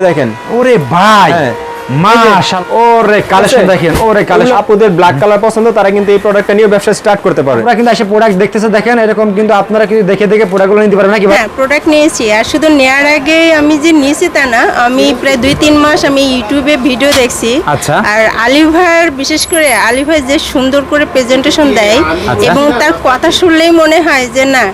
দেখেন। ওরে ভাই। ওরে কালেকশন দেখেন ওরে কালেকশন কালেকশন আপুদের ব্ল্যাক কালার পছন্দ তারা কিন্তু এই প্রোডাক্টটা নিয়ে ব্যবসা স্টার্ট করতে পারে। আপনারা কিন্তু এসে প্রোডাক্ট দেখতেছে দেখেন এরকম কিন্তু আপনারা কিন্তু দেখে দেখে প্রোডাক্টগুলো নিতে পারবেন নাকি হ্যাঁ প্রোডাক্ট নিয়েছি আর শুধু আগে আমি যে নিয়েছি তা না আমি প্রায় দুই তিন মাস আমি ইউটিউবে ভিডিও দেখছি। আচ্ছা। আর আলিফ ভাইয়ের বিশেষ করে আলিফ ভাই যে সুন্দর করে প্রেজেন্টেশন দেয় আচ্ছা। এবং তার কথা শুনলেই মনে হয় যে না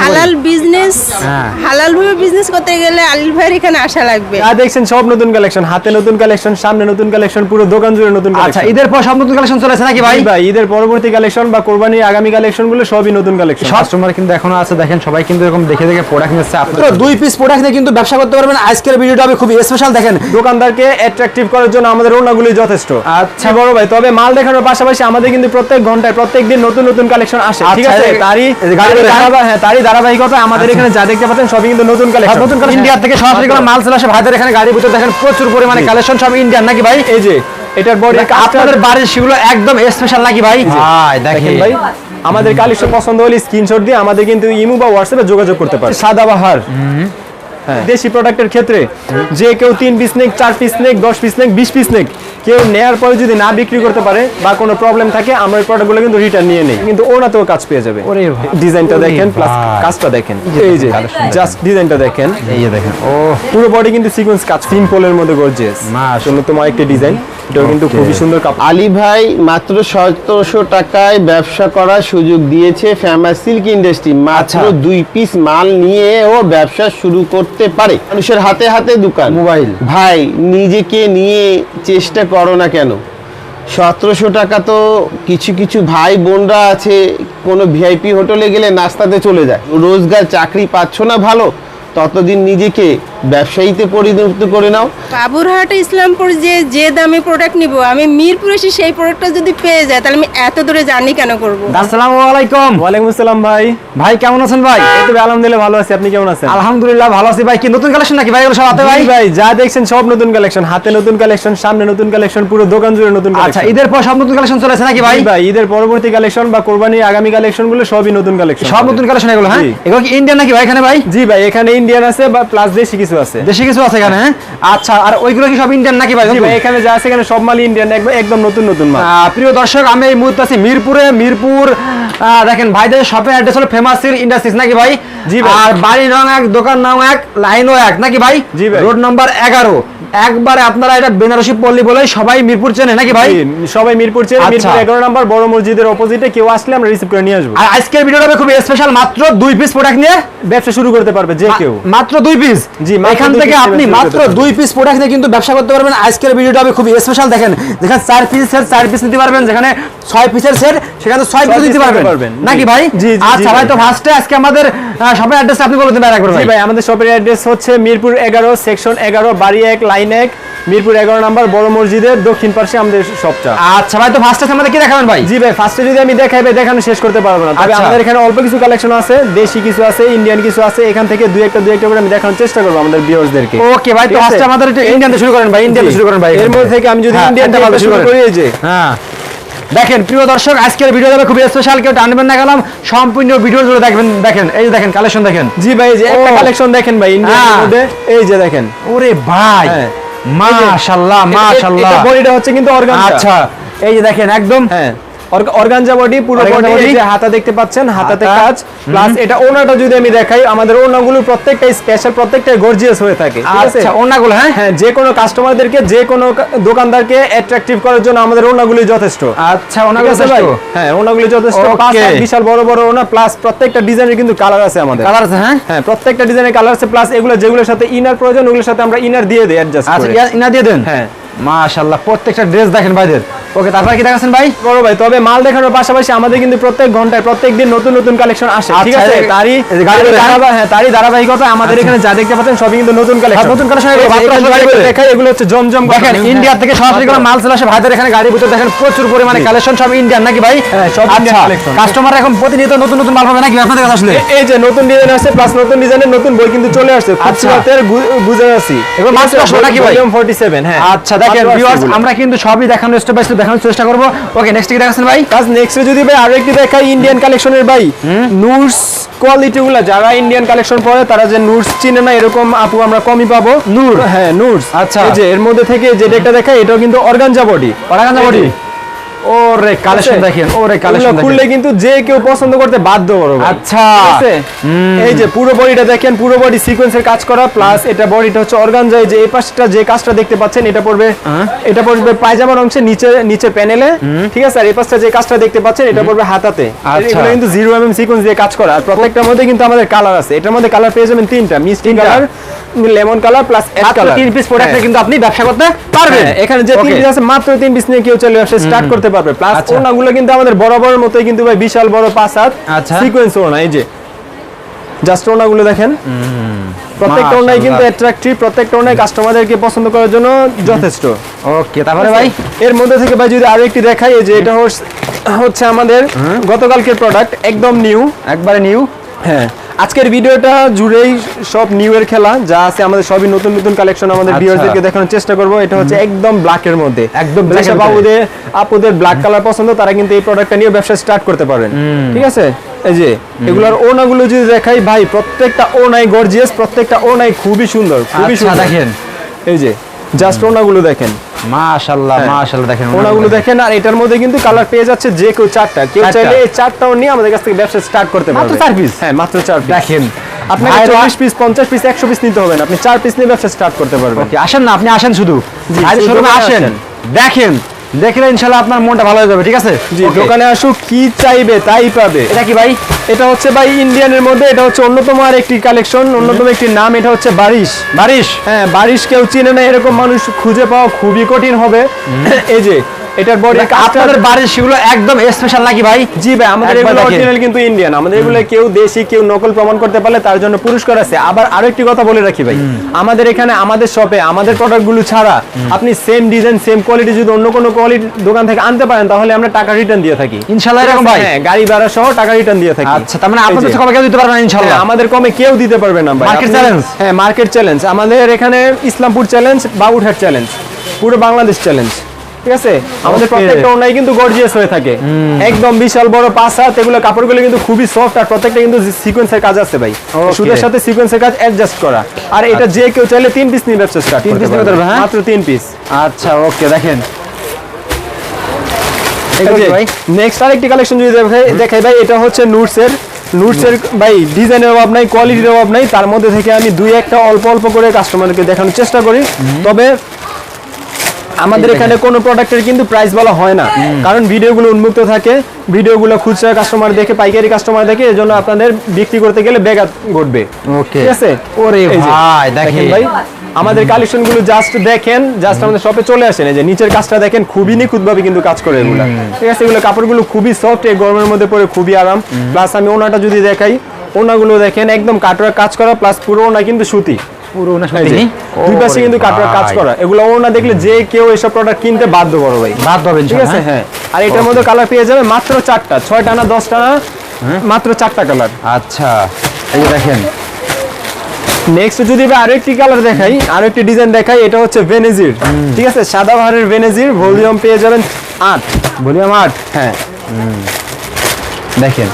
হালাল বিজনেস হ্যাঁ। হালাল ভাবে বিজনেস করতে গেলে আলিফ ভাইয়ের এখানে আসা লাগবে। যা দেখছেন সব নতুন কালেকশন হাতে নতুন কালেকশন সামনে নতুন কালেকশন পুরো দোকান জুড়ে নতুন আচ্ছা ঈদের পর সব নতুন কালেকশন চলে আসে নাকি ভাই? ভাই ঈদের পরবর্তী কালেকশন বা কোরবানির আগামী কালেকশনগুলো সবই নতুন কালেকশন কাস্টমার কিন্তু এখনও আছে দেখেন সবাই কিন্তু এরকম দেখে দেখে প্রোডাক্ট নিচ্ছে আপনারা দুই পিস প্রোডাক্ট নিয়ে কিন্তু ব্যবসা করতে পারবেন। আজকের ভিডিওটা হবে খুবই স্পেশাল দেখেন। দোকানদারকে অ্যাট্রাকটিভ করার জন্য আমাদের ওনাগুলি যথেষ্ট। আচ্ছা। বড় ভাই তবে মাল দেখানোর পাশাপাশি আমাদের কিন্তু প্রত্যেক ঘন্টায় প্রত্যেক দিন নতুন নতুন কালেকশন আসে। ঠিক আচ্ছা, আছে? তারই গাড়ি হ্যাঁ? তারই ধারাবাহিকতা আমাদের এখানে যা দেখতে পাচ্ছেন সবই কিন্তু নতুন কালেকশন নতুন কালেকশন ইন্ডিয়া থেকে সরাসরি কোনো মাল চলে আসে ভাইদের এখানে গাড়ির ভিতরে দেখেন প্রচুর পরিমাণে কালেকশন সব ইন্ডিয়ান নাকি ভাই? এই যে এটার বডি আপনাদের বাড়ির সেগুলো একদম স্পেশাল নাকি ভাই? ভাই দেখেন ভাই আমাদের কালেকশন পছন্দ হলে স্ক্রিনশট দিয়ে আমাদের কিন্তু ইমু বা হোয়াটসঅ্যাপে যোগাযোগ করতে পারে সাদাবাহার হ্যাঁ। দেশি প্রোডাক্টের ক্ষেত্রে যে কেউ তিন পিস নেক চার পিস নেক দশ পিস নেক বিশ পিস নেক কেউ নেয়ার পরে যদি না বিক্রি করতে পারে বা কোনো প্রবলেম থাকে আমরা এই প্রোডাক্টগুলো কিন্তু রিটার্ন নিয়ে নেই। কিন্তু ওরা তো কাজ পেয়ে যাবে। ডিজাইনটা দেখেন প্লাস কাজটা দেখেন। এই যে জাস্ট ডিজাইনটা দেখেন এই যে দেখেন। ও পুরো বডি কিন্তু সিকোয়েন্স কাজ সিম্পলের মধ্যে গর্জিয়াস মাশাআল্লাহ। তোমার একটা ডিজাইন এটাও কিন্তু Okay. খুবই সুন্দর কাপড় আলী ভাই মাত্র সতেরোশো টাকায় ব্যবসা করার সুযোগ দিয়েছে ফেমাস সিল্ক ইন্ডাস্ট্রি মাত্র আচ্ছা। দুই পিস মাল নিয়ে ও ব্যবসা শুরু করতে পারে মানুষের হাতে হাতে দোকান মোবাইল। ভাই নিজেকে নিয়ে চেষ্টা করো না কেন সতেরোশো টাকা তো কিছু কিছু ভাই বোনরা আছে কোনো ভিআইপি হোটেলে গেলে নাস্তাতে চলে যায় রোজগার চাকরি পাচ্ছ না ভালো ততদিন নিজেকে ব্যবসায়ীতে পরিণত করে নাও। বাবুরহাট ইসলামপুর যে যে দামি প্রোডাক্ট নিব আমি মিরপুর এসে সেই প্রোডাক্টটা যদি পেয়ে যায় তাহলে আমি এত দূরে জার্নি কেন করব? আসসালামু আলাইকুম। ওয়ালাইকুম আসসালাম ভাই। ভাই কেমন আছেন ভাই? এই তো আলহামদুলিল্লাহ ভালো আছি। আপনি কেমন আছেন? আলহামদুলিল্লাহ ভালো আছি ভাই। কি নতুন কালেকশন নাকি ভাই? এগুলো সব হাতে ভাই? ভাই যা দেখছেন সব নতুন কালেকশন হাতে নতুন কালেকশন সামনে নতুন কালেকশন পুরো দোকান জুড়ে নতুন কালেকশন আচ্ছা ঈদের পর সব নতুন কালেকশন চলে আসে নাকি ভাই? ভাই ঈদের পরবর্তী কালেকশন বা কোরবানির আগামী কালেকশনগুলো সবই নতুন কালেকশন সব নতুন কালেকশন এগুলো হ্যাঁ। এগুলো কি ইন্ডিয়ান নাকি ভাই এখানে ভাই? জি ভাই এখানে ইন্ডিয়ান আছে বা প্লাস দেশি কিছু আছে। দেশি কিছু আছে এখানে হ্যাঁ? আচ্ছা আর ওইগুলো কি সব ইন্ডিয়ান নাকি ভাই এখানে যা আছে এখানে সব মাল ইন্ডিয়ান একদম একদম নতুন নতুন মাল। প্রিয় দর্শক আমি এই মুহূর্তে আছি মিরপুরে মিরপুর দেখেন ভাইদের শপের অ্যাড্রেস হলো ফেমাস ইন্ডাস্ট্রিজ নাকি ভাই? জি। আর বাড়ি নং এক দোকান নাম এক লাইনও এক নাকি ভাই? জি। রোড নাম্বার এগারো। একবারে আপনারা এটা বেনারসি পল্লী বলে সবাই মিরপুর চেনে নাকি ভাই? সবাই মিরপুর চেয়ে আচ্ছা। মিরপুর এগারো নাম্বার বড় মসজিদের অপোজিটে কেউ আসলে আমরা রিসিভ করে নিয়ে আসব। আর আজকের ভিডিওটা খুব স্পেশাল মাত্র দুই পিস প্রোডাক্ট নিয়ে ব্যবসা শুরু করতে পারবে যে কেউ। মাত্র দুই পিস জি, এখান থেকে আপনি মাত্র দুই পিস প্রোডাক্ট নিয়ে কিন্তু ব্যবসা করতে পারবেন। আজকের ভিডিওটা খুব স্পেশাল দেখেন যেখানে চার পিসের চার পিস নিতে পারবেন যেখানে ছয় পিসের সেট সেখানে ছয় পিস নিতে পারবেন। পারবেন। নাকি ভাই? আচ্ছা ভাই। তো ফার্স্টে আজকে আমাদের সবের অ্যাড্রেস আপনি বলে দেবেন একবার ভাই। ভাই আমাদের শপের অ্যাড্রেস হচ্ছে মিরপুর এগারো সেকশন এগারো বাড়ি এক লাইন এক মিরপুর এগারো নাম্বার বড় মসজিদের দক্ষিণ পাশে আমাদের আচ্ছা ভাই তো ফার্স্টে আমাদের কি দেখাবেন ভাই? জি ভাই ফার্স্টে যদি আমি দেখাই ভাই দেখানো শেষ করতে পারব না। তবে আচ্ছা। আমাদের এখানে অল্প কিছু কালেকশন আছে দেশি কিছু আছে ইন্ডিয়ান কিছু আছে এখান থেকে দুই একটা দুই একটা করে আমি দেখানোর চেষ্টা করব আমাদের ভিউয়ার্সদেরকে ওকে ভাই তো ফার্স্টে আমাদের ইন্ডিয়ান শুরু করেন ভাই ইন্ডিয়ান শুরু করেন ভাই এর মধ্যে থেকে আমি যদি ইন্ডিয়ান ভালো শুরু করি এই যে। হ্যাঁ। দেখেন প্রিয় দর্শক আজকের ভিডিও যাবে খুবই স্পেশাল কেউ টানবেন না গেলাম সম্পূর্ণ ভিডিও জুড়ে দেখবেন দেখেন এই যে দেখেন কালেকশন দেখেন। জি ভাই যে একটা কালেকশন দেখেন ভাই ইন্ডিয়ান হ্যাঁ। মধ্যে এই যে দেখেন। ওরে ভাই হ্যাঁ। মাশাআল্লাহ মাশাআল্লাহ এটা বডিটা হচ্ছে কিন্তু অর্গানজা আচ্ছা এই যে দেখেন একদম হ্যাঁ। অর্গানজা বডি পুরো বডি। যে হাতা দেখতে পাচ্ছেন হাতাতে কাজ। প্লাস এটা ওনাটা যদি আমি দেখাই আমাদের ওনাগুলো প্রত্যেকটাই স্পেশাল প্রত্যেকটাই গর্জিয়াস হয়ে থাকে আচ্ছা ওনাগুলো হ্যাঁ? হ্যাঁ যে কোনো কাস্টমারদেরকে যে কোনো দোকানদারকে অ্যাট্রাকটিভ করার জন্য আমাদের ওনাগুলি যথেষ্ট। আচ্ছা ওনাগুলো হ্যাঁ ওনাগুলি যথেষ্ট। বিশাল বড় বড় ওনা প্লাস প্রত্যেকটা ডিজাইনের কিন্তু কালার আছে আমাদের। কালার আছে হ্যাঁ? হ্যাঁ প্রত্যেকটা ডিজাইনের কালার আছে প্লাস এগুলো যেগুলোর সাথে ইনার প্রয়োজন ওগুলোর সাথে আমরা ইনার দিয়ে দিই অ্যাডজাস্ট আচ্ছা ইয়া- দিয়ে দেন? হ্যাঁ। মাশাআল্লাহ প্রত্যেকটা ড্রেস দেখেন ভাইদের। ওকে তারপরে কি দেখাচ্ছেন ভাই? বড় ভাই তবে মাল দেখানোর পাশাপাশি আমাদের কিন্তু প্রত্যেক ঘন্টায় প্রত্যেক দিন নতুন নতুন কালেকশন আসে। ঠিক আচ্ছা, আছে? এই- তারই গাড়ি হ্যাঁ? হ্যাঁ তারই ধারাবাহিকতা আমাদের এখানে যা দেখতে পাচ্ছেন সবই কিন্তু নতুন কালেকশন সব নতুন আসলে দেখাই এগুলো হচ্ছে জমজম দেখেন ইন্ডিয়া থেকে সরাসরি কোনো মাল চলে আসে ভাইদের এখানে গাড়ির ভিতরে দেখেন প্রচুর পরিমাণে কালেকশন সব ইন্ডিয়ান নাকি ভাই? হ্যাঁ, সব আচ্ছা collection। কাস্টমার এখন প্রতিনিয়ত নতুন নতুন মাল পাবে নাকি আপনাদের কাছে আসলে? এই যে নতুন ডিজাইন আসছে প্লাস নতুন ডিজাইনের নতুন বই কিন্তু চলে আসছে। আচ্ছা। খুচরাতের বুঝে আছি। এগুলো মাত্র আসলো নাকি ভাই? ভলিউম 47 হ্যাঁ। আচ্ছা দেখেন ভিউয়ার্স আমরা কিন্তু সবই দেখানোর স্টেপ বাই স্টেপ দেখানোর চেষ্টা করব। ওকে নেক্সট কি দেখাচ্ছেন ভাই? কাজ নেক্সট যদি ভাই আরও একটি দেখাই ইন্ডিয়ান কালেকশনের ভাই নুডস কোয়ালিটি গুলা যারা ইন্ডিয়ান কালেকশন পরে তারা যে নুডস চিনে না এরকম আপু আমরা কমই পাবো। নুর হ্যাঁ নুডস আচ্ছা। এই যে এর মধ্যে থেকে যেটা একটা দেখাই এটাও কিন্তু অর্গানজা বডি অর্গানজা body? ওরে কালেকশন দেখেন ওরে কালেকশন খুললে কিন্তু যে কেউ পছন্দ করতে বাধ্য বড় আচ্ছা। এই যে পুরো বডিটা দেখেন পুরো বডি সিকোয়েন্সের কাজ করা প্লাস এটা বডিটা হচ্ছে অর্গানজা যে এই পাশটা যে কাজটা দেখতে পাচ্ছেন এটা পড়বে এটা পড়বে পায়জামার অংশে নিচে নিচে প্যানেলে ঠিক আছে? আর এই পাশটা যে কাজটা দেখতে পাচ্ছেন এটা পড়বে হাতাতে। আচ্ছা। এগুলো কিন্তু জিরো এমএম সিকোয়েন্স দিয়ে কাজ করা। আর প্রত্যেকটার মধ্যে কিন্তু আমাদের কালার আছে। এটার মধ্যে কালার পেয়ে যাবেন তিনটা মিষ্টি colour lemon colour plus ash colour তিন পিস প্রোডাক্টে কিন্তু আপনি ব্যবসা করতে পারবেন। হ্যাঁ, এখানে যে তিন পিস আছে মাত্র তিন পিস নিয়ে কেউ চলে ব্যবসা স্টার্ট করতে পারবে। প্লাস আচ্ছা। ওনাগুলো কিন্তু আমাদের বরাবরের মতোই কিন্তু ভাই বিশাল বড় পাঁচ হাত আচ্ছা। সিকোয়েন্স ওনা এই যে। জাস্ট ওনাগুলো দেখেন। প্রত্যেকটা ওনাই কিন্তু। অ্যাট্রাক্টিভ প্রত্যেকটা ওনাই কাস্টমারদেরকে পছন্দ করার জন্য যথেষ্ট। ওকে তারপরে ভাই? এর মধ্যে থেকে ভাই যদি আরও একটি দেখাই এই যে এটা হচ্ছে- হচ্ছে আমাদের গতকালকের প্রোডাক্ট একদম নিউ একবারে নিউ হ্যাঁ। আজকের ভিডিওটা জুড়েই সব নিউ এর খেলা যা আছে আমাদের সবই নতুন নতুন কালেকশন আমাদের আচ্ছা। ভিউয়ারদেরকে দেখানোর চেষ্টা করব। এটা হচ্ছে একদম ব্ল্যাক এর মধ্যে। একদম যেসব। আপুদের আপুদের ব্ল্যাক কালার পছন্দ তারা কিন্তু এই প্রোডাক্টটা নিয়ে ব্যবসা স্টার্ট করতে পারেন। ঠিক আছে? এই যে এগুলোর ওনাগুলো যদি দেখাই ভাই প্রত্যেকটা ওনাই গর্জিয়াস প্রত্যেকটা ওনাই খুবই সুন্দর খুবই আচ্ছা সুন্দর। দেখেন। এই যে জাস্ট ওনাগুলো দেখেন। মাশাআল্লাহ হ্যাঁ। মাশাআল্লাহ দেখেন ওনাগুলো দেখেন। আর এটার মধ্যে কিন্তু কালার পেয়ে যাচ্ছে যে কেউ চারটা। কেউ। চাইলে এই চারটাও নিয়ে আমাদের কাছ থেকে ব্যবসা স্টার্ট করতে মাত্র পারবে। চার পিস হ্যাঁ মাত্র চার পিস দেখেন। আপনাকে চল্লিশ পিস পঞ্চাশ পিস একশো পিস নিতে হবে না। আপনি চার পিস নিয়ে ব্যবসা স্টার্ট করতে পারবেন। আসেন না আপনি আসেন শুধু। আসেন। দেখেন দেখলে ইনশাল্লাহ আপনার মনটা ভালো হয়ে যাবে ঠিক আছে? জি দোকানে আসুক কি চাইবে তাই পাবে। এটা কি ভাই? এটা হচ্ছে ভাই ইন্ডিয়ানের মধ্যে এটা হচ্ছে অন্যতম আর একটি কালেকশন অন্যতম একটি নাম এটা হচ্ছে বারিশ। বারিশ? হ্যাঁ বারিশ কেউ চিনে না এরকম মানুষ খুঁজে পাওয়া খুবই কঠিন হবে। এই যে এটার বডি আপনাদের বারিশ সেগুলো একদম স্পেশাল নাকি ভাই? জি ভাই আমাদের এগুলো অরিজিনাল কিন্তু ইন্ডিয়ান আমাদের এগুলো কেউ দেশি কেউ নকল প্রমাণ করতে পারলে তার জন্য পুরস্কার আছে। আবার আরও একটি কথা বলে রাখি ভাই আমাদের এখানে আমাদের শপে আমাদের প্রোডাক্টগুলো ছাড়া আপনি সেম ডিজাইন সেম কোয়ালিটি যদি অন্য কোনো কোয়ালিটি দোকান থেকে আনতে পারেন তাহলে আমরা টাকা রিটার্ন দিয়ে থাকি। ইনশাআল্লাহ এরকম ভাই। হ্যাঁ গাড়ি ভাড়া সহ টাকা রিটার্ন দিয়ে থাকি। আচ্ছা তার মানে আপনাদের কমে কেউ দিতে পারবেন না ইনশাআল্লাহ হ্যাঁ, আমাদের কমে কেউ দিতে পারবে না ভাই। আপনি- challenge? হ্যাঁ মার্কেট চ্যালেঞ্জ আমাদের এখানে ইসলামপুর চ্যালেঞ্জ বাবুরহাট চ্যালেঞ্জ পুরো বাংলাদেশ চ্যালেঞ্জ ঠিক আছে? আমাদের প্রত্যেকটা ওনাই কিন্তু গর্জিয়াস হয়ে থাকে। একদম বিশাল বড় পাঁচ হাত এগুলো কাপড়গুলো কিন্তু খুবই সফট আর প্রত্যেকটা কিন্তু সিকোয়েন্সের কাজ আছে ভাই। সুদের সাথে সিকোয়েন্সের কাজ অ্যাডজাস্ট করা। আর এটা যে কেউ চাইলে তিন পিস নিয়ে ব্যবসা স্টার্ট তিন পিস নিতে পারবে, হ্যাঁ? মাত্র তিন পিস আচ্ছা ওকে দেখেন। নেক্সট আরেকটি কালেকশন যদি দেখাই ভাই এটা হচ্ছে নুটসের নুটসের ভাই ডিজাইনের অভাব নাই কোয়ালিটির অভাব নাই। তার মধ্যে থেকে আমি দুই একটা অল্প অল্প করে কাস্টমারকে দেখানোর চেষ্টা করি। তবে আমাদের এখানে কোনো প্রোডাক্টের কিন্তু প্রাইস বলা হয় না। কারণ ভিডিওগুলো উন্মুক্ত থাকে ভিডিওগুলো খুচরা কাস্টমার দেখে পাইকারি কাস্টমার দেখে এজন্য আপনাদের বিক্রি করতে গেলে ব্যাঘাত ঘটবে। ওকে ঠিক আছে? ওরে ভাই দেখেন ভাই আমাদের কালেকশনগুলো জাস্ট দেখেন জাস্ট আমাদের শপে চলে আসেন। এই যে নিচের কাজটা দেখেন খুবই নিখুঁত ভাবে কিন্তু কাজ করে এগুলো। ঠিক আছে? এগুলো কাপড়গুলো খুবই সফট এই গরমের মধ্যে পরে খুবই আরাম। প্লাস আমি ওনাটা যদি দেখাই ওনাগুলো দেখেন একদম কাটরা কাজ করা প্লাস পুরো ওনা কিন্তু সুতি। পুরো না এই দুই পাশে কিন্তু কাটরা কাজ করা। এগুলো ওনা দেখলে যে কেউ এসব প্রোডাক্ট কিনতে বাধ্য বড় ভাই। বাদ পাবেন ঠিক আছে? হ্যাঁ। আর এটার মধ্যে কালার পেয়ে যাবে মাত্র চারটা ছয়টা না দশটা না মাত্র চারটা কালার আচ্ছা এই দেখেন। নেক্সট যদি আমি আরও একটি কালার দেখাই আরও একটি ডিজাইন দেখাই এটা হচ্ছে ভেনেজির ঠিক আছে? সাদা ভেনেজির ভলিউম পেয়ে যাবেন আট। ভলিউম আট হ্যাঁ। দেখেন।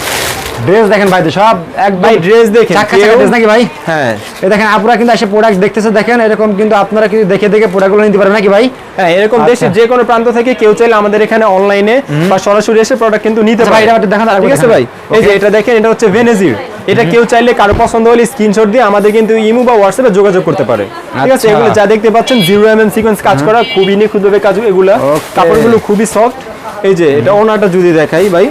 ড্রেস দেখেন ভাই সব একদম ড্রেস দেখেন চাক্কা চাক্কা ড্রেস নাকি ভাই? হ্যাঁ। এই দেখেন আপনারা কিন্তু এসে প্রোডাক্ট দেখতেছে দেখেন এরকম কিন্তু আপনারা কিন্তু দেখে দেখে প্রোডাক্টগুলো নিতে পারবেন নাকি ভাই? হ্যাঁ এরকম আচ্ছা। দেশের যে কোনো প্রান্ত থেকে কেউ চাইলে আমাদের এখানে অনলাইনে বা সরাসরি এসে প্রোডাক্ট কিন্তু নিতে আচ্ছা পারে। এটা দেখান, ঠিক আছে ভাই? এই যে এটা দেখেন এটা হচ্ছে ভেনেজির এটা কেউ চাইলে কারও পছন্দ হলে স্ক্রিনশট দিয়ে আমাদের কিন্তু ইমো বা হোয়াটসঅ্যাপে যোগাযোগ করতে পারে। ঠিক আছে? আচ্ছা। এগুলো যা দেখতে পাচ্ছেন জিরো এম এম সিকোয়েন্স কাজ করা খুবই নিখুঁতভাবে কাজ এগুলো. কাপড়গুলো খুবই সফট এই যে এটা ওনাটা যদি দেখাই ভাই।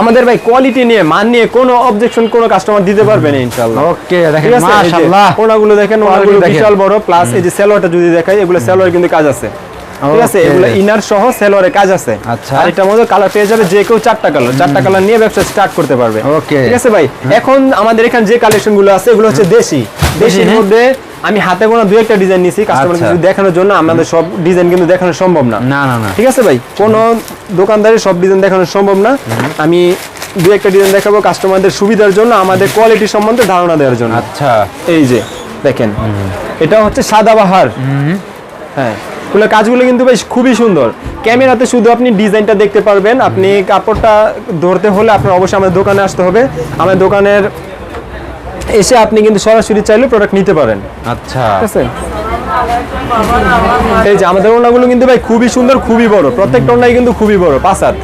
আমাদের ভাই কোয়ালিটি নিয়ে মান নিয়ে কোনো অবজেকশন কোনো কাস্টমার দিতে পারবে না ইনশাআল্লাহ। ওকে দেখেন মাশাআল্লাহ। ওনাগুলো দেখেন ওনাগুলো বিশাল বড় প্লাস এই যে সেলোয়ারটা যদি দেখাই এগুলো সেলোয়ার কিন্তু কাজ আছে। ঠিক আছে? এগুলো ইনার সহ সেলোয়ারে কাজ আছে। আচ্ছা। আর এটার মধ্যে কালার পেয়ে যাবে যে কেউ চারটা কালার চারটা কালার নিয়ে ব্যবসা স্টার্ট করতে পারবে। Okay. ঠিক আছে ভাই? এখন আমাদের এখানে যে কালেকশনগুলো আছে এগুলো হচ্ছে দেশি দেশির হ্যাঁ? মধ্যে আমি হাতে গোনা দুই একটা ডিজাইন নিছি কাস্টমার আচ্ছা। কিছু দেখানোর জন্য আমাদের সব ডিজাইন কিন্তু দেখানো সম্ভব না। না না না। ঠিক আছে ভাই? কোন দোকানদারের সব ডিজাইন দেখানো সম্ভব না। আমি দুই একটা ডিজাইন দেখাবো কাস্টমারদের সুবিধার জন্য আমাদের কোয়ালিটি সম্বন্ধে ধারণা দেওয়ার জন্য। আচ্ছা। এই যে দেখেন। এটা হচ্ছে সাদাবাহার হ্যাঁ। এগুলো কাজগুলো কিন্তু বেশ খুবই সুন্দর। ক্যামেরাতে শুধু আপনি ডিজাইনটা দেখতে পারবেন। আপনি কাপড়টা ধরতে হলে আপনার অবশ্যই আমাদের দোকানে আসতে হবে। আমাদের দোকানের এসে আপনি কিন্তু সরাসরি চাইলে প্রোডাক্ট নিতে পারেন। আচ্ছা। ঠিক আছে? এই যে আমাদের ওড়নাগুলো কিন্তু ভাই খুবই সুন্দর খুবই বড়। প্রত্যেকটা ওনাই কিন্তু খুবই বড়। পাঁচ হাত।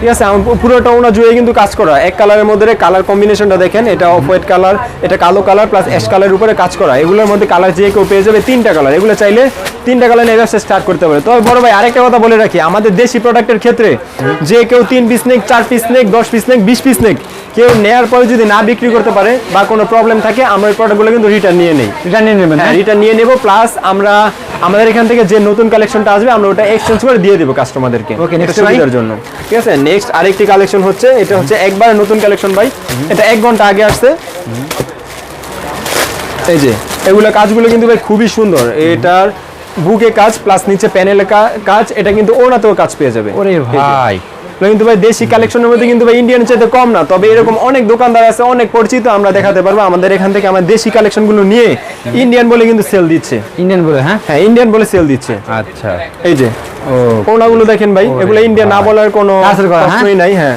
ঠিক আছে পুরোটা ওনা জুড়ে কিন্তু কাজ করা। এক কালারের মধ্যে কালার কম্বিনেশনটা দেখেন এটা অফ হোয়াইট কালার এটা কালো কালার প্লাস অ্যাশ কালারের উপরে কাজ করা। এগুলোর মধ্যে কালার যে কেউ পেয়ে যাবে তিনটা কালার এগুলো চাইলে তিনটা কালার নিয়ে ব্যবসা স্টার্ট করতে পারে। তবে বড় ভাই আরেকটা কথা বলে রাখি আমাদের দেশি প্রোডাক্টের ক্ষেত্রে যে কেউ তিন পিস নেক চার পিস নেক দশ পিস নেক বিশ পিস নেক কেউ নেওয়ার পরে যদি না বিক্রি করতে পারে বা কোনো প্রবলেম থাকে আমরা এই প্রোডাক্টগুলো কিন্তু রিটার্ন নিয়ে নেই। রিটার্ন নিয়ে নেবেন হ্যাঁ হ্যাঁ? রিটার্ন নিয়ে নেব প্লাস আমরা আমাদের এখান থেকে যে নতুন কালেকশনটা আসবে আমরা ওটা এক্সচেঞ্জ করে দিয়ে দেবো কাস্টমারদেরকে ওকে নেক্সট সুবিধার জন্য। ঠিক আছে? নেক্সট আরেকটি কালেকশন হচ্ছে এটা হচ্ছে একবার নতুন কালেকশন ভাই। এটা এক ঘণ্টা আগে আসছে। এই যে এগুলো কাজগুলো কিন্তু ভাই খুবই সুন্দর। এটার বুকে কাজ প্লাস নিচে প্যানেলে কাজ এটা কিন্তু ওনাতেও কাজ পেয়ে যাবে। ওরে ভাই। কিন্তু ভাই দেশি কালেকশনের মধ্যে কিন্তু ভাই ইন্ডিয়ান চাইতে কম না। তবে এরকম অনেক দোকানদার আছে অনেক পরিচিত আমরা দেখাতে পারব। আমাদের এখান থেকে আমার দেশি কালেকশনগুলো নিয়ে ইন্ডিয়ান বলে কিন্তু সেল দিচ্ছে। ইন্ডিয়ান বলে হ্যাঁ? হ্যাঁ ইন্ডিয়ান বলে সেল দিচ্ছে। আচ্ছা। এই যে ও। ওনাগুলো দেখেন ভাই এগুলো ইন্ডিয়ান না বলার কোনো করা, হ্যাঁ? প্রশ্নই নাই হ্যাঁ।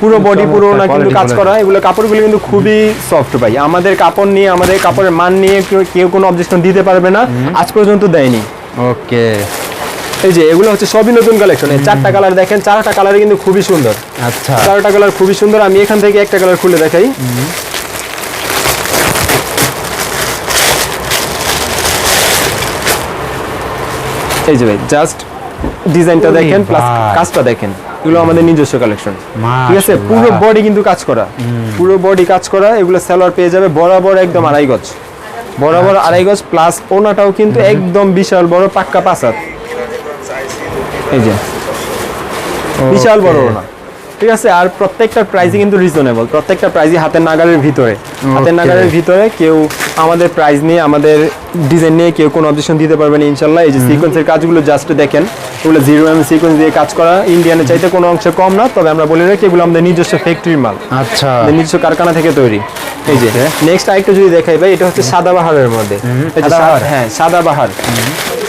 পুরো বডি পুরো না কিন্তু কাজ করা এগুলো কাপড়গুলো কিন্তু খুবই সফট ভাই। আমাদের কাপড় নিয়ে আমাদের কাপড়ের মান নিয়ে কেউ- কেউ কোনো অবজেকশন দিতে পারবে না। আজ পর্যন্ত দেয়নি। ওকে এই যে এগুলো হচ্ছে সবই নতুন কালেকশন এই চারটা কালার দেখেন চারটা কালার কিন্তু খুবই সুন্দর। আচ্ছা। চারটা কালার খুবই সুন্দর আমি এখান থেকে একটা কালার খুলে দেখাই। এই যে ভাই জাস্ট ডিজাইনটা দেখেন প্লাস কাজটা দেখেন। এগুলো আমাদের নিজস্ব কালেকশন ঠিক আছে? পুরো বডি কিন্তু কাজ করা। পুরো বডি কাজ করা এগুলো সালোয়ার পেয়ে যাবে বরাবর একদম আড়াই গজ। বরাবর আচ্ছা। আড়াই গজ প্লাস ওনাটাও কিন্তু একদম বিশাল বড় পাক্কা পাসাত এই যে। বিশাল বড়. ঠিক আছে আর প্রত্যেকটা প্রাইসই কিন্তু রিজনেবল প্রত্যেকটা প্রাইসই হাতের নাগালের ভিতরে। হাতের নাগালের ভিতরে কেউ আমাদের প্রাইস নিয়ে আমাদের ডিজাইন নিয়ে কেউ কোনো অবজেকশন দিতে পারবে না ইনশাল্লাহ। এই যে সিকোয়েন্সের কাজগুলো জাস্ট দেখেন। এগুলো জিরো এম সিকোয়েন্স দিয়ে কাজ করা। ইন্ডিয়ানের চাইতে কোনো অংশে কম না তবে আমরা বলি রাখি এগুলো আমাদের নিজস্ব ফ্যাক্টরির মাল। আচ্ছা। নিজস্ব কারখানা থেকে তৈরি। এই যে নেক্সট আরেকটা যদি দেখাই ভাই এটা হচ্ছে সাদাবাহারের মধ্যে। হ্যাঁ সাদাবাহার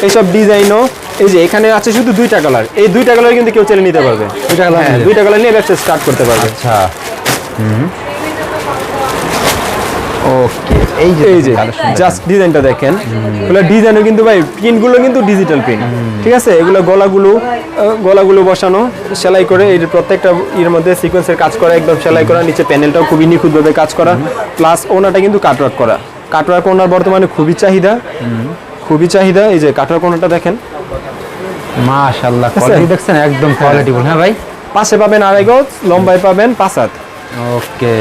এইসব ডিজাইনও এই যে এখানে আছে শুধু দুইটা কালার এই দুইটা কালার কিন্তু কেউ চেলে নিতে পারবে। দুইটা colour হ্যাঁ দুইটা কালার নিয়ে ব্যবসা স্টার্ট করতে পারবে। আচ্ছা। ওকে এই যে এই যে জাস্ট ডিজাইনটা দেখেন। এগুলো ডিজাইনও কিন্তু ভাই প্রিন্টগুলো কিন্তু ডিজিটাল প্রিন্ট ঠিক আছে? এগুলো গলাগুলো গলাগুলো বসানো সেলাই করে এই প্রত্যেকটা এর মধ্যে সিকোয়েন্সের কাজ করা একদম সেলাই করা নিচে প্যানেলটাও খুবই নিখুঁতভাবে কাজ করা। প্লাস ওনাটা কিন্তু কাটওয়ার্ক করা। কাটওয়ার্ক ওনার বর্তমানে খুবই চাহিদা। খুবই চাহিদা। এই যে কাটওয়ার্ক ওনাটা দেখেন। মাশাআল্লাহ কোয়ালিটি দেখছেন একদম কোয়ালিটি হ্যাঁ ভাই? পাশে পাবেন আড়াই গজ লম্বায় পাবেন পাঁচ হাত। ওকে।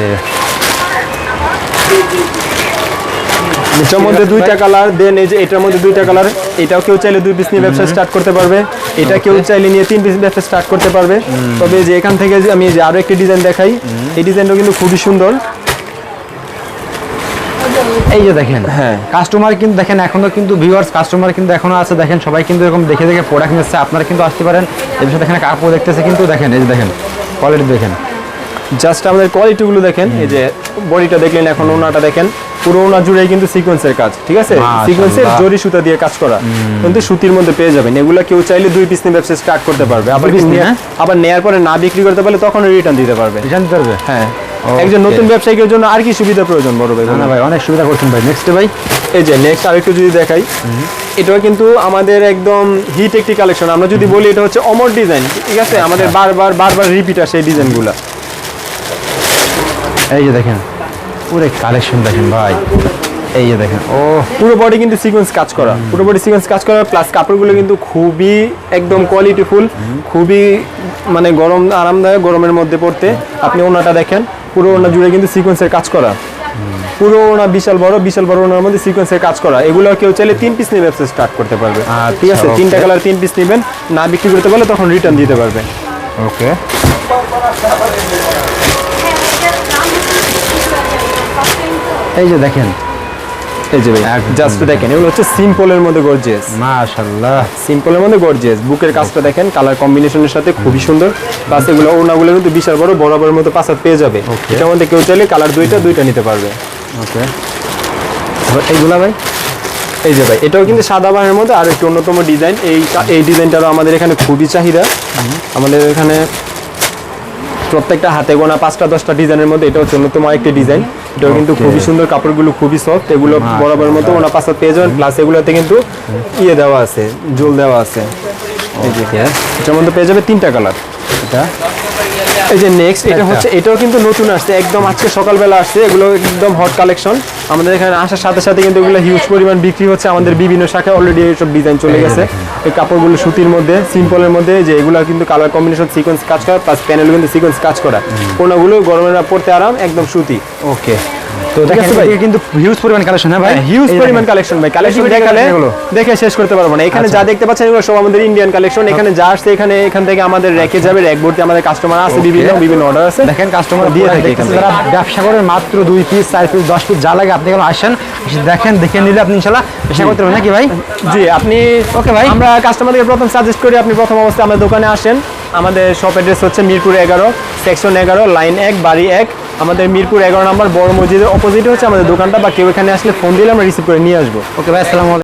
এটার মধ্যে দুইটা কালার দেন এই যে এটার মধ্যে দুইটা কালার এটাও কেউ চাইলে দুই পিস নিয়ে ব্যবসা স্টার্ট করতে পারবে। এটা কেউ চাইলে নিয়ে তিন পিস ব্যবসা স্টার্ট করতে পারবে। তবে যে এখান থেকে আমি যে আরও একটি ডিজাইন দেখাই এই ডিজাইনটা কিন্তু খুবই সুন্দর। এই যে দেখেন হ্যাঁ। কাস্টমার কিন্তু দেখেন এখনও কিন্তু ভিউয়ার্স কাস্টমার কিন্তু এখনও আছে। দেখেন সবাই কিন্তু এরকম দেখে দেখে প্রোডাক্ট নিচ্ছে। আপনারা কিন্তু আসতে পারেন। এই বিষয়ে দেখেন কাপড় দেখতেছে কিন্তু দেখেন এই যে দেখেন কোয়ালিটি দেখেন। জাস্ট আমাদের কোয়ালিটিগুলো দেখেন এই যে বডিটা দেখলেন এখন ওনাটা দেখেন পুরো ওনা জুড়ে কিন্তু সিকোয়েন্সের কাজ ঠিক আছে। সিকোয়েন্সের জরি সুতা দিয়ে কাজ করা। কিন্তু সুতির মধ্যে পেয়ে যাবেন। এগুলো কেউ চাইলে দুই পিস নিয়ে ব্যবসা স্টার্ট করতে পারবে। আবার আবার নেয়ার পরে না বিক্রি করতে পারলে তখন রিটার্ন দিতে পারবে। রিটার্ন দিতে পারবে? হ্যাঁ. একজন নতুন ব্যবসায়ীদের জন্য আর কি সুবিধা প্রয়োজন বড় ভাই না না ভাই অনেক সুবিধা করছেন ভাই। নেক্সট ভাই। এই যে নেক্সট আরেকটু যদি দেখাই এটাও কিন্তু আমাদের একদম হিট একটি কালেকশন আমরা যদি বলি এটা হচ্ছে অমর ডিজাইন ঠিক আছে? আমাদের বারবার বারবার রিপিট আসে এই ডিজাইনগুলো এই যে দেখেন পুরো কালেকশন দেখেন ভাই। এই যে দেখেন ও পুরো বডি কিন্তু সিকোয়েন্স কাজ করা। পুরো বডি সিকোয়েন্স কাজ করা প্লাস কাপড়গুলো কিন্তু খুবই একদম কোয়ালিটিফুল খুবই মানে গরম আরামদায়ক গরমের মধ্যে পড়তে। আপনি ওনাটা দেখেন পুরো ওনা জুড়ে কিন্তু সিকোয়েন্সের কাজ করা। পুরো ওনা বিশাল বড় বিশাল বড় ওনার মধ্যে সিকোয়েন্সের কাজ করা। এগুলো কেউ চাইলে তিন পিস নিয়ে ব্যবসা স্টার্ট করতে পারবে। আচ্ছা, ঠিক আছে তিনটা কালার তিন পিস নেবেন না বিক্রি করতে পারলে তখন রিটার্ন দিতে পারবে। ওকে। এই যে দেখেন এই যে ভাই। জাস্ট দেখেন এগুলো হচ্ছে সিম্পলের মধ্যে গর্জিয়াস মাশাআল্লাহ সিম্পলের মধ্যে গর্জিয়াস বুকের কাজটা দেখেন কালার কম্বিনেশনের সাথে খুবই সুন্দর। প্লাস এগুলো কিন্তু বিশাল বড় বরাবরের মতো পেয়ে যাবে. এটার মধ্যে কেউ চাইলে কালার দুইটা দুইটা নিতে পারবে। ওকে এইগুলা ভাই এই যে ভাই এটাও কিন্তু সাদা মধ্যে আর একটু অন্যতম ডিজাইন এই এই ডিজাইনটারও আমাদের এখানে খুবই চাহিদা। আমাদের এখানে প্রত্যেকটা হাতে গোনা পাঁচটা দশটা ডিজাইনের মধ্যে এটা হচ্ছে অন্যতম একটি ডিজাইন এটাও কিন্তু খুবই সুন্দর কাপড়গুলো খুবই সফট এগুলো বরাবর মতো ওনা পাঁচটা পেয়ে যাবেন প্লাস এগুলোতে কিন্তু ইয়ে দেওয়া আছে জোল দেওয়া আছে। এই যে Okay. এটার মধ্যে পেয়ে যাবে তিনটা কালার এটা? এই যে নেক্সট এটা। হচ্ছে এটাও কিন্তু নতুন আসছে একদম আজকে সকালবেলা আসছে এগুলো একদম হট কালেকশন আমাদের এখানে আসার সাথে সাথে কিন্তু এগুলো হিউজ পরিমাণ বিক্রি হচ্ছে আমাদের বিভিন্ন শাখায় অলরেডি এইসব ডিজাইন চলে গেছে। এই কাপড়গুলো সুতির মধ্যে সিম্পলের মধ্যে যে এগুলো কিন্তু কালার কম্বিনেশন সিকোয়েন্স কাজ করা প্লাস প্যানেল কিন্তু সিকোয়েন্স কাজ করা। কোনোগুলো গরমের পড়তে আরাম একদম সুতি। ওকে তো দেখেন? কিন্তু হিউজ পরিমাণ কালেকশন হ্যাঁ ভাই? হিউজ পরিমাণ দেখেন। কালেকশন ভাই। কালেকশন দেখালে দেখে শেষ করতে পারব না। এখানে আচ্ছা। যা দেখতে পাচ্ছেন এগুলো সব আমাদের ইন্ডিয়ান কালেকশন এখানে যা আসছে এখানে এখান থেকে আমাদের রেখে যাবে। র্যাক ভর্তি আমাদের কাস্টমার আছে বিভিন্ন বিভিন্ন অর্ডার আছে। দেখেন কাস্টমার দিয়ে থাকে এখান। যারা ব্যবসা করেন মাত্র দুই পিস চার পিস দশ পিস যা লাগে আপনি আসেন দেখেন দেখে নিলে আপনি ব্যবসা করতে পারবেন নাকি ভাই? জি আপনি ওকে ভাই। আমরা কাস্টমারকে প্রথম সাজেস্ট করি আপনি প্রথম অবস্থায় আমাদের দোকানে আসেন। আমাদের শপ অ্যাড্রেস হচ্ছে মিরপুর এগারো সেকশন এগারো লাইন এক বাড়ি এক। আমাদের মিরপুর এগারো নম্বর বড় মসজিদের অপোজিটে হচ্ছে আমাদের দোকানটা, বা কেউ এখানে আসলে ফোন দিলে আমরা রিসিভ করে নিয়ে আসব। ওকে ভাই, আসসালামু